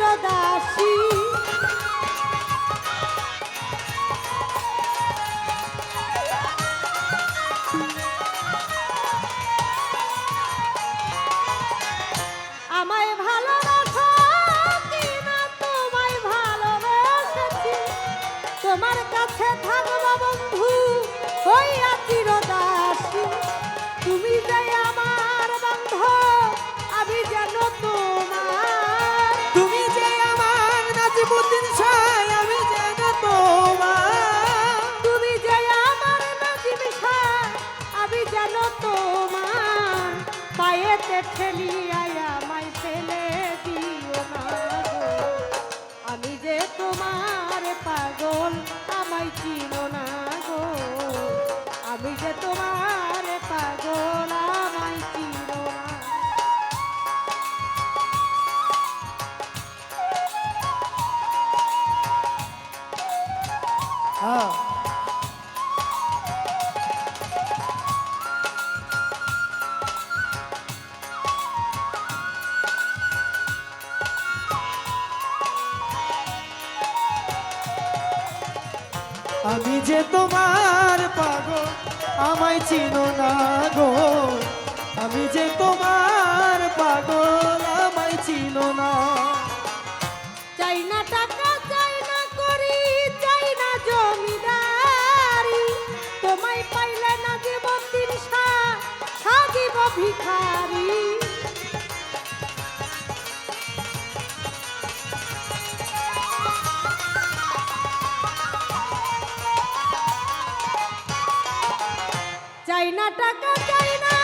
হইয়া পায়েতে ঠেলিয়া আমায় ফেলে না। আমি তোমার পাগল, আমায় না গো। আমি যে তোমার পাগল আমি যে তোমার পাগল, আমায় চিনো না গো। আমি যে তোমার পাগল, আমায় চিনো না। চাই না টাকা, চাই না করি, চাই না জমিদারি। তোমায় পাইলে না জীবন দিন সাজিব ভিখারি। চাই না টাকা চাই না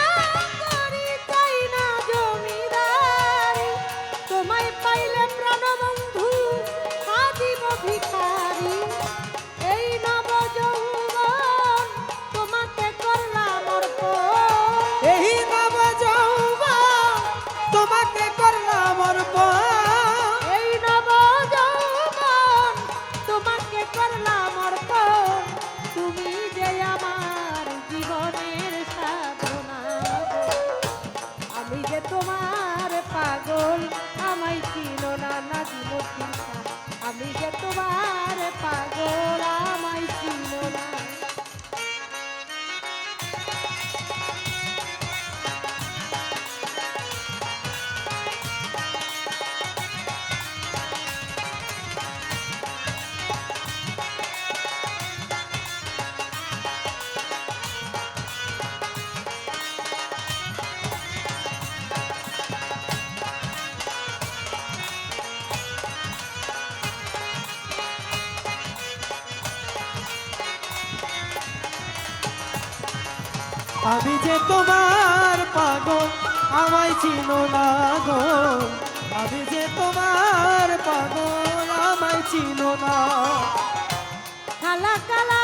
আমি যে তোমার পাগল, আমায় চিনো না গো। আমি যে তোমার পাগল, আমায় চিনো না। কালা কালা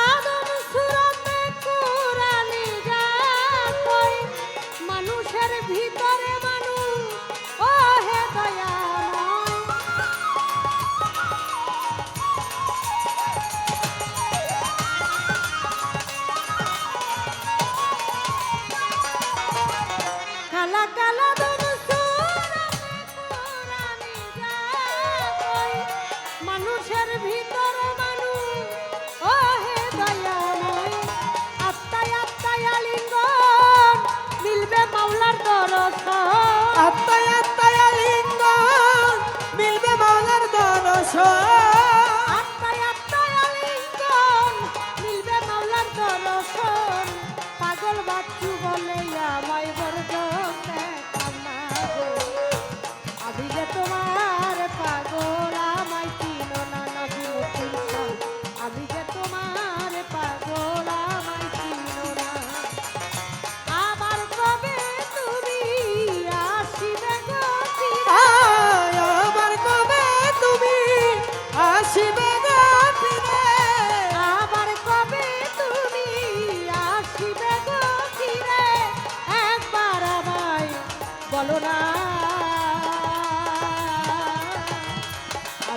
大家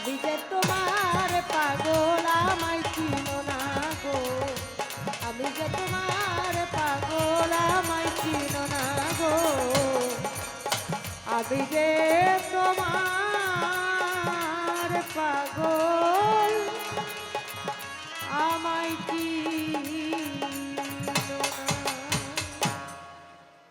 আমি যে তোমার পাগল আমায় ছিল না গো। আমি যে তোমার পাগল আমায় ছিল না গো। আমি যে তোমার পাগল আমায় কি